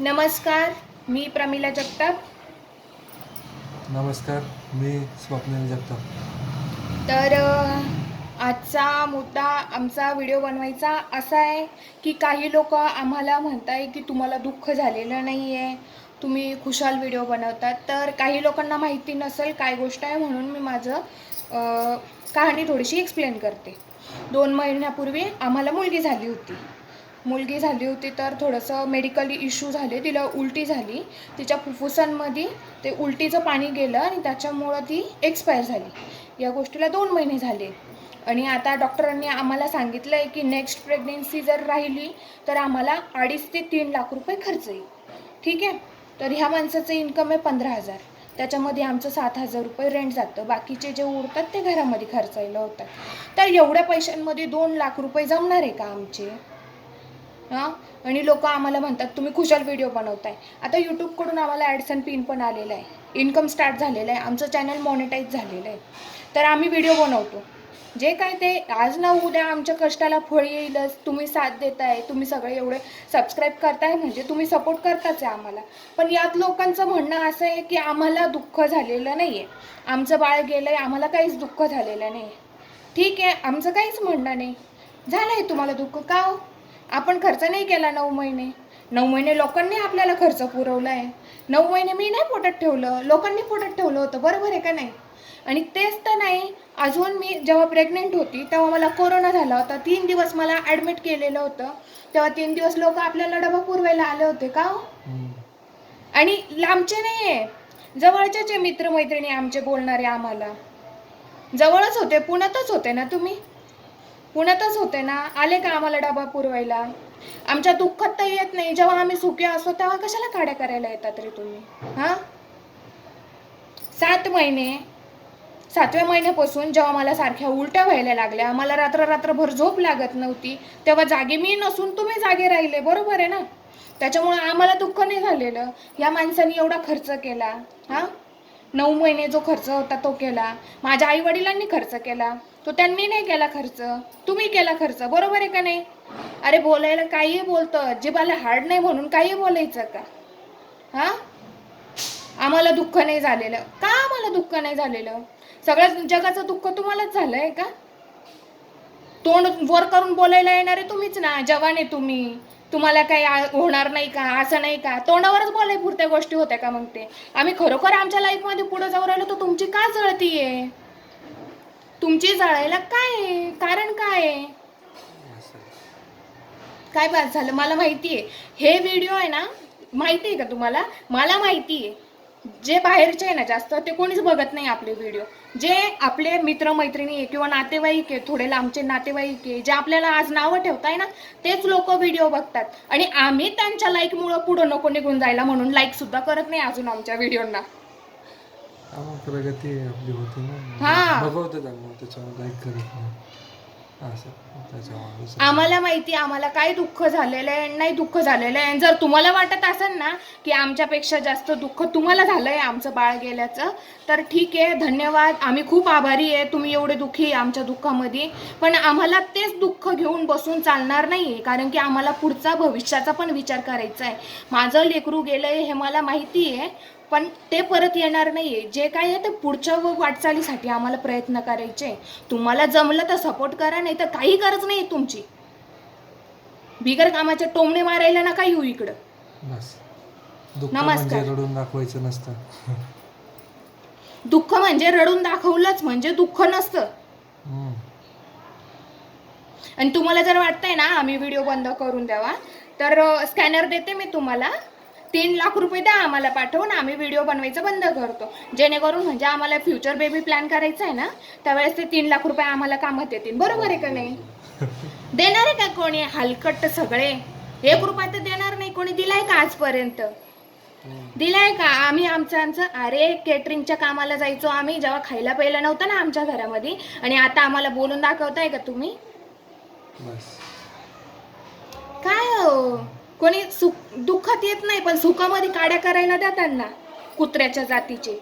नमस्कार मी प्रमिला जगताप. नमस्कार मी स्वप्नील जगताप. तर आजचा मुद्दा आमचा व्हिडिओ बनवायचा असा आहे की काही लोक आम्हाला म्हणताय की तुम्हाला दुःख झालेलं नाही आहे तुम्ही खुशाल व्हिडिओ बनवतात. तर काही लोकांना माहिती नसेल काय गोष्ट आहे म्हणून मी माझं कहाणी थोडीशी एक्सप्लेन करते. दोन महिन्यापूर्वी आम्हाला मुलगी झाली होती. मुलगी झाली होती तर थोडंसं मेडिकली इश्यू झाले तिला उलटी झाली. तिच्या फुफ्फुसांमध्ये ते उलटीचं पाणी गेलं आणि त्याच्यामुळं ती एक्सपायर झाली. या गोष्टीला दोन महिने झाले. आणि आता डॉक्टरांनी आम्हाला सांगितलं आहे की नेक्स्ट प्रेग्नेन्सी जर राहिली तर आम्हाला अडीच ते तीन लाख रुपये खर्च येईल. ठीक आहे? तर ह्या माणसाचं इन्कम आहे पंधरा हजार. त्याच्यामध्ये आमचं सात हजार रुपये रेंट जातं. बाकीचे जे उरतात ते घरामध्ये खर्चायला होतात. तर एवढ्या पैशांमध्ये दोन लाख रुपये जमणार आहे का आमचे? हां? आणि लोक आम्हाला म्हणतात तुम्ही खुशाल व्हिडिओ बनवताय. आता यूट्यूबकडून आम्हाला ॲडसन पिन पण आलेला आहे. इन्कम स्टार्ट झालेलं आहे. आमचं चॅनल मॉनिटाईज झालेलं आहे. तर आम्ही व्हिडिओ बनवतो. जे काय ते आज ना उद्या आमच्या कष्टाला फळ येईलच. तुम्ही साथ देताय. तुम्ही सगळे एवढे सबस्क्राईब करताय म्हणजे तुम्ही सपोर्ट करताच आहे आम्हाला. पण यात लोकांचं म्हणणं असं आहे की आम्हाला दुःख झालेलं नाही आहे आमचं बाळ गेलं आहे आम्हाला काहीच दुःख झालेलं नाही ठीक आहे आमचं काहीच म्हणणं नाही. झालं आहे तुम्हाला दुःख का हो? आपण खर्च नाही केला नऊ महिने. नऊ महिने लोकांनी आपल्याला खर्च पुरवला आहे नऊ महिने मी नाही पोटात ठेवलं लोकांनी पोटात ठेवलं होतं. बरोबर आहे का नाही? आणि तेच तर नाही अजून मी जेव्हा प्रेग्नेंट होती तेव्हा मला कोरोना झाला होता. तीन दिवस मला ॲडमिट केलेलं होतं. तेव्हा तीन दिवस लोक आपल्याला डबा पुरवायला आले होते का हो. आणि लांबचे नाही आहे जवळचेच आहे मित्रमैत्रिणी आमचे बोलणारे आम्हाला. जवळच होते पुण्यातच होते ना तुम्ही? पुण्यातच होते ना. आले का आम्हाला डबा पुरवायला? आमच्या दुःखात तर येत नाही. जेव्हा आम्ही सुखी असतो तेव्हा कशाला काड्या करायला येतात रे तुम्ही? हां? सात महिने. सातव्या महिन्यापासून जेव्हा मला सारख्या उलट्या व्हायला लागल्या मला रात्र रात्रभर झोप लागत नव्हती. तेव्हा जागे मी नसून तुम्ही जागे राहिले बरोबर आहे ना? त्याच्यामुळं आम्हाला दुःख नाही झालेलं. या माणसाने एवढा खर्च केला. हां? नऊ महिने जो खर्च होता तो केला. माझ्या आईवडिलांनी खर्च केला. तो त्यांनी नाही केला खर्च. तुम्ही केला खर्च. बरोबर आहे का नाही? अरे बोलायला काही बोलतं. जिबाला हार्ड नाही म्हणून काही बोलायचं का? हां? आम्हाला दुःख नाही झालेलं. का आम्हाला दुःख नाही झालेलं? सगळ्या जगाचं दुःख तुम्हालाच झालं आहे का? तोंड वर करून बोलायला येणारे तुम्हीच ना. जवान आहे तुम्ही. तुम्हाला काही आ- होणार नाही का? असं नाही का? तोंडावरच बोलाय पुरत्या गोष्टी होत्या का मग ते? आम्ही खरोखर आमच्या लाईफमध्ये पुढे जाऊ राहिलो तर तुमची का आहे तुमची जळायला काय आहे? कारण काय आहे? काय बात झालं? मला माहिती आहे. हे व्हिडिओ आहे ना माहिती आहे का तुम्हाला? मला माहिती आहे. जे बाहेरचे आहे ना जास्त ते कोणीच बघत नाही आपले व्हिडिओ जे आपले मित्रमैत्रिणी आहे किंवा नातेवाईक आहे थोडे लांबचे नातेवाईक आहे जे आपल्याला आज नावं ठेवताय ना तेच लोक व्हिडिओ बघतात. आणि आम्ही त्यांच्या लाईकमुळं पुढं नको निघून जायला म्हणून लाईकसुद्धा करत नाही अजून आमच्या व्हिडिओना प्रगती आपली होती ना. हा. बघवतं त्यांना त्याच्यावर लाईक करत नाही. असं त्याच्यामुळे दुसरं- आम्हाला माहिती आम्हाला काय दुःख झालेलं आहे नाही दुःख झालेलं आहे. जर तुम्हाला वाटत असेल ना की आमच्यापेक्षा जास्त दुःख तुम्हाला झालं आहे आमचं बाळ गेल्याचं तर ठीक आहे धन्यवाद. आम्ही खूप आभारी आहे तुम्ही एवढे दुःखी आमच्या दुःखामध्ये. पण आम्हाला तेच दुःख घेऊन बसून चालणार नाही आहे कारण की आम्हाला पुढचा भविष्याचा पण विचार करायचा आहे. माझं लेकरू गेलं आहे हे मला माहिती आहे पण ते परत येणार नाही आहे जे काय आहे ते पुढच्या व वाटचालीसाठी आम्हाला प्रयत्न करायचे. तुम्हाला जमलं तर सपोर्ट करा नाही तर काही गरज नाही तुमची. बिगर कामाचे टोमणे मारायला नका येऊ इकडं. बस. दुःख नमस्कार. म्हणजे रडून दाखवायचं नसतं. दुःख म्हणजे रडून दाखवलंच म्हणजे दुःख नसतं. हम्म. आणि तुम्हाला जर वाटतंय ना आम्ही व्हिडिओ बंद करून द्यावा तर स्कॅनर देते मी तुम्हाला. तीन लाख रुपये द्या आम्हाला पाठवून आम्ही व्हिडिओ बनवायचं बंद करतो. जेणेकरून म्हणजे आम्हाला फ्युचर बेबी प्लॅन करायचा आहे ना त्यावेळेस ते तीन लाख रुपये आम्हाला कामात येतील. बरोबर आहे का नाही? देणार आहे का कोणी? हलकट सगळे? एक रुपया तर देणार नाही. कोणी दिलाय का आजपर्यंत. दिलाय का? आम्ही आमचं आमचं अरे केटरिंगच्या कामाला जायचो आम्ही जेव्हा खायला प्यायला नव्हतं ना आमच्या घरामध्ये आणि आता आम्हाला बोलून दाखवताय का तुम्ही? काय हो? कोणी सुख दुःखात येत नाही पण सुखामध्ये काड्या करायला द्या त्यांना कुत्र्याच्या जातीचे.